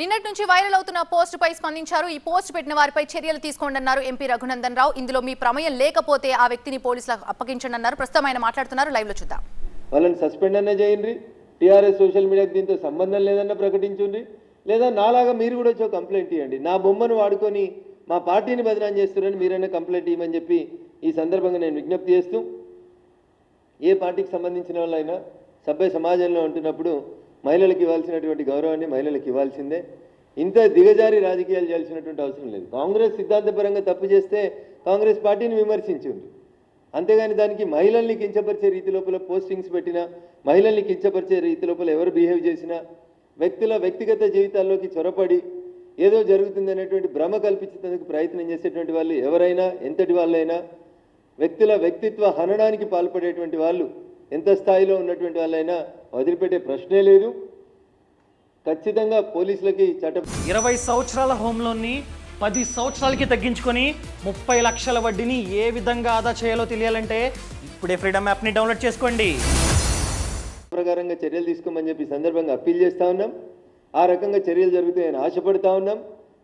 నిన్నటి నుంచి వైరల్ అవుతున్న పోస్ట్ పై స్పందించారు. ఈ పోస్ట్ పెట్టిన వారిపై చర్యలు తీసుకోండి అన్నారు ఎంపీ రఘునందన్ రావు. ఇందులో మీ ప్రమేయం లేకపోతే ఆ వ్యక్తిని పోలీసులకు అప్పగించండి అన్నారు. ప్రస్తుతం ఆయన మాట్లాడుతున్నారు. లైవ్లో చూద్దాం. వాళ్ళని సస్పెండ్ అన్న చేయండి. టీఆర్ఎస్ సోషల్ మీడియాకి దీంతో సంబంధం లేదన్న ప్రకటించుండ్రి లేదా నాలాగా మీరు కూడా వచ్చి కంప్లైంట్ ఇవ్వండి. నా బొమ్మను వాడుకొని మా పార్టీని బదనాం చేస్తున్నారని మీరైనా కంప్లైంట్ ఇవ్వమని చెప్పి ఈ సందర్భంగా నేను విజ్ఞప్తి చేస్తూ ఏ పార్టీకి సంబంధించిన వాళ్ళైనా సభ్య సమాజంలో ఉంటున్నప్పుడు మహిళలకు ఇవ్వాల్సినటువంటి గౌరవాన్ని మహిళలకు ఇవ్వాల్సిందే. ఇంత దిగజారి రాజకీయాలు చేయాల్సినటువంటి అవసరం లేదు. కాంగ్రెస్ సిద్ధాంతపరంగా తప్పు చేస్తే కాంగ్రెస్ పార్టీని విమర్శించింది అంతేగాని దానికి మహిళల్ని కించపరిచే రీతి లోపల పోస్టింగ్స్ పెట్టినా మహిళల్ని కించపరిచే రీతి లోపల ఎవరు బిహేవ్ చేసినా వ్యక్తుల వ్యక్తిగత జీవితాల్లోకి చొరపడి ఏదో జరుగుతుంది అనేటువంటి భ్రమ కల్పించేందుకు ప్రయత్నం చేసేటువంటి వాళ్ళు ఎవరైనా ఎంతటి వాళ్ళైనా వ్యక్తుల వ్యక్తిత్వ హననానికి పాల్పడేటువంటి వాళ్ళు ఎంత స్థాయిలో ఉన్నటువంటి వాళ్ళైనా వదిలిపెట్టే ప్రశ్నే లేదు. ఖచ్చితంగా పోలీసులకి చట్ట ఇరవై సంవత్సరాల హోమ్ లోన్ని పది సంవత్సరాలకి తగ్గించుకొని ముప్పై లక్షల వడ్డీని ఏ విధంగా ఆదా చేయాలో తెలియాలంటే ఇప్పుడే ఫ్రీడమ్ యాప్ని డౌన్లోడ్ చేసుకోండి. ప్రకారంగా చర్యలు తీసుకోమని చెప్పి సందర్భంగా అప్పీల్ చేస్తా ఉన్నాం. ఆ రకంగా చర్యలు జరుగుతాయని ఆశపడతా ఉన్నాం.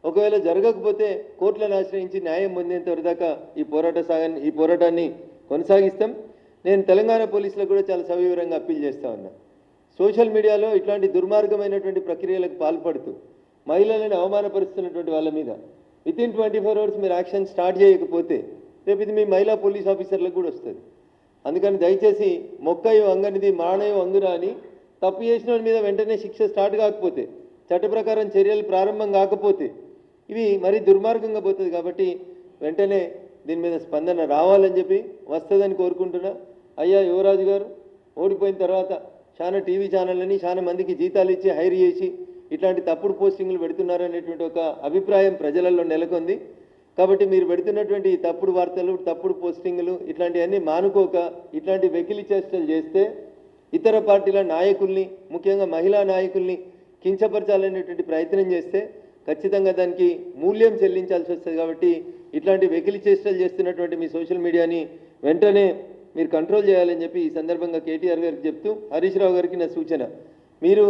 ఒకవేళ జరగకపోతే కోర్టులను ఆశ్రయించి న్యాయం పొందేంత వరకు దాకా ఈ పోరాట సాగాన్ని ఈ పోరాటాన్ని కొనసాగిస్తాం. నేను తెలంగాణ పోలీసులకు కూడా చాలా సవివరంగా అప్పీల్ చేస్తా ఉన్నా. సోషల్ మీడియాలో ఇట్లాంటి దుర్మార్గమైనటువంటి ప్రక్రియలకు పాల్పడుతూ మహిళలను అవమానపరుస్తున్నటువంటి వాళ్ళ మీద with in twenty four hours మీరు యాక్షన్ స్టార్ట్ చేయకపోతే రేపు ఇది మీ మహిళా పోలీస్ ఆఫీసర్లకు కూడా వస్తుంది. అందుకని దయచేసి మొక్కయో అంగనిది మానయో అంగురా అని తప్పు చేసిన వాళ్ళ మీద వెంటనే శిక్ష స్టార్ట్ కాకపోతే చట్ట ప్రకారం చర్యలు ప్రారంభం కాకపోతే ఇవి మరీ దుర్మార్గంగా పోతుంది కాబట్టి వెంటనే దీని మీద స్పందన రావాలని చెప్పి వస్తుందని కోరుకుంటున్నా. అయ్యా యువరాజు గారు ఓడిపోయిన తర్వాత చాలా టీవీ ఛానళ్ళని చాలా మందికి జీతాలు ఇచ్చి హైర్ చేసి ఇట్లాంటి తప్పుడు పోస్టింగ్లు పెడుతున్నారు అనేటువంటి ఒక అభిప్రాయం ప్రజలలో నెలకొంది. కాబట్టి మీరు పెడుతున్నటువంటి తప్పుడు వార్తలు తప్పుడు పోస్టింగ్లు ఇట్లాంటివన్నీ మానుకోక ఇట్లాంటి వెకిలి చేష్టలు చేస్తే ఇతర పార్టీల నాయకుల్ని ముఖ్యంగా మహిళా నాయకుల్ని కించపరచాలనేటువంటి ప్రయత్నం చేస్తే ఖచ్చితంగా దానికి మూల్యం చెల్లించాల్సి వస్తుంది. కాబట్టి ఇట్లాంటి వెకిలి చేష్టలు చేస్తున్నటువంటి మీ సోషల్ మీడియాని వెంటనే మీరు కంట్రోల్ చేయాలని చెప్పి ఈ సందర్భంగా కేటీఆర్ గారికి చెప్తూ హరీష్ రావు గారికి నా సూచన. మీరు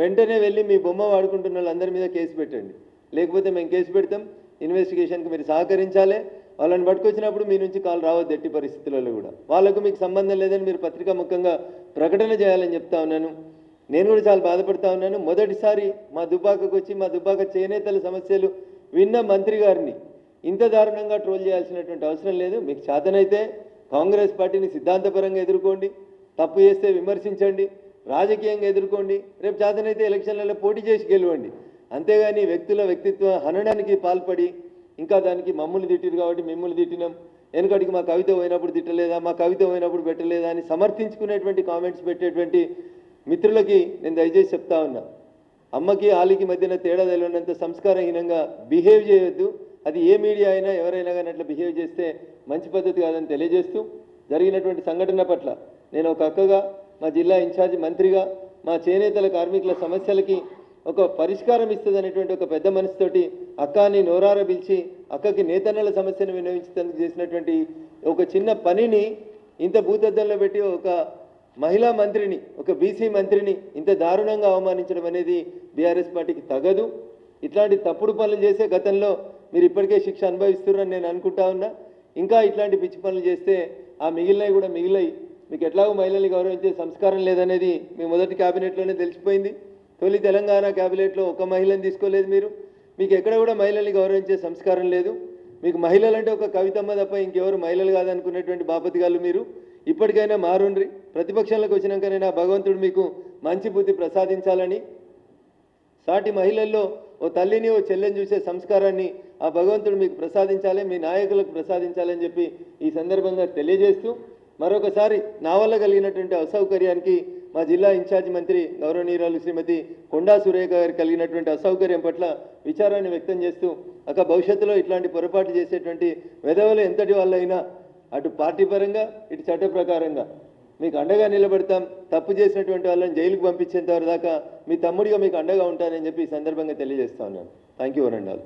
వెంటనే వెళ్ళి మీ బొమ్మ వాడుకుంటున్న వాళ్ళందరి మీద కేసు పెట్టండి. లేకపోతే మేము కేసు పెడతాం. ఇన్వెస్టిగేషన్కి మీరు సహకరించాలి. వాళ్ళని పట్టుకొచ్చినప్పుడు మీ నుంచి కాల్ రావద్దు ఎట్టి పరిస్థితులలో కూడా. వాళ్ళకు మీకు సంబంధం లేదని మీరు పత్రికా ముఖంగా ప్రకటన చేయాలని చెప్తా ఉన్నాను. నేను కూడా చాలా బాధపడతా ఉన్నాను. మొదటిసారి మా దుబ్బాకకు వచ్చి మా దుబ్బాక చేనేతల సమస్యలు విన్న మంత్రి గారిని ఇంత దారుణంగా ట్రోల్ చేయాల్సినటువంటి అవసరం లేదు. మీకు చేతనైతే కాంగ్రెస్ పార్టీని సిద్ధాంతపరంగా ఎదుర్కోండి తప్పు చేస్తే విమర్శించండి రాజకీయంగా ఎదుర్కోండి రేపు చేతనైతే ఎలక్షన్లలో పోటీ చేసి గెలవండి. అంతేగాని వ్యక్తుల వ్యక్తిత్వ హననానికి పాల్పడి ఇంకా దానికి మమ్మల్ని తిట్టిరు కాబట్టి మిమ్మల్ని తిట్టినాం. వెనుకడికి మా కవిత పోయినప్పుడు తిట్టలేదా మా కవిత పోయినప్పుడు పెట్టలేదా అని సమర్థించుకునేటువంటి కామెంట్స్ పెట్టేటువంటి మిత్రులకి నేను దయచేసి చెప్తా ఉన్నా. అమ్మకి ఆలికి మధ్యన తేడా తెలియనంత సంస్కారహీనంగా బిహేవ్ చేయొద్దు. అది ఏ మీడియా అయినా ఎవరైనా కానీ అట్లా బిహేవ్ చేస్తే మంచి పద్ధతి కాదని తెలియజేస్తూ జరిగినటువంటి సంఘటన పట్ల నేను ఒక అక్కగా మా జిల్లా ఇన్ఛార్జి మంత్రిగా మా చేనేతల కార్మికుల సమస్యలకి ఒక పరిష్కారం ఇస్తుంది అనేటువంటి ఒక పెద్ద మనసుతోటి అక్కని నోరార పిలిచి అక్కకి నేతన్నల సమస్యను వినియోగించేందుకు చేసినటువంటి ఒక చిన్న పనిని ఇంత భూతద్దంలో పెట్టి ఒక మహిళా మంత్రిని ఒక బీసీ మంత్రిని ఇంత దారుణంగా అవమానించడం అనేది బీఆర్ఎస్ పార్టీకి తగదు. ఇట్లాంటి తప్పుడు పనులు చేసే గతంలో మీరు ఇప్పటికే శిక్ష అనుభవిస్తున్నారని నేను అనుకుంటా ఉన్నా. ఇంకా ఇట్లాంటి పిచ్చి పనులు చేస్తే ఆ మిగిలినవి కూడా మిగిలాయి. మీకు ఎట్లాగో మహిళల్ని గౌరవించే సంస్కారం లేదనేది మీ మొదటి క్యాబినెట్లోనే తెలిసిపోయింది. తొలి తెలంగాణ క్యాబినెట్లో ఒక మహిళని తీసుకోలేదు మీరు. మీకు ఎక్కడ కూడా మహిళల్ని గౌరవించే సంస్కారం లేదు. మీకు మహిళలంటే ఒక కవితమ్మ తప్ప ఇంకెవరు మహిళలు కాదనుకునేటువంటి బాపతిగాళ్ళు మీరు. ఇప్పటికైనా మారుండ్రి. ప్రతిపక్షంలోకి వచ్చినాకనైనా భగవంతుడు మీకు మంచి బుద్ధి ప్రసాదించాలని. సాటి మహిళల్లో ఓ తల్లిని ఓ చెల్లెని చూసే సంస్కారాన్ని ఆ భగవంతుడు మీకు ప్రసాదించాలి మీ నాయకులకు ప్రసాదించాలని చెప్పి ఈ సందర్భంగా తెలియజేస్తూ మరొకసారి నా వల్ల కలిగినటువంటి అసౌకర్యానికి మా జిల్లా ఇన్ఛార్జి మంత్రి గౌరవనీయురాలు శ్రీమతి కొండా సురేఖ గారు కలిగినటువంటి అసౌకర్యం పట్ల విచారాన్ని వ్యక్తం చేస్తూ అక్క భవిష్యత్తులో ఇట్లాంటి పొరపాటు చేసేటువంటి వెధవలు ఎంతటి వాళ్ళైనా అటు పార్టీ పరంగా ఇటు చట్ట ప్రకారంగా మీకు అండగా నిలబెడతాం తప్పు చేసినటువంటి వాళ్ళని జైలుకు పంపించేంత దాకా మీ తమ్ముడిగా మీకు అండగా ఉంటానని చెప్పి ఈ సందర్భంగా తెలియజేస్తా ఉన్నాను. Thank you వరండాలు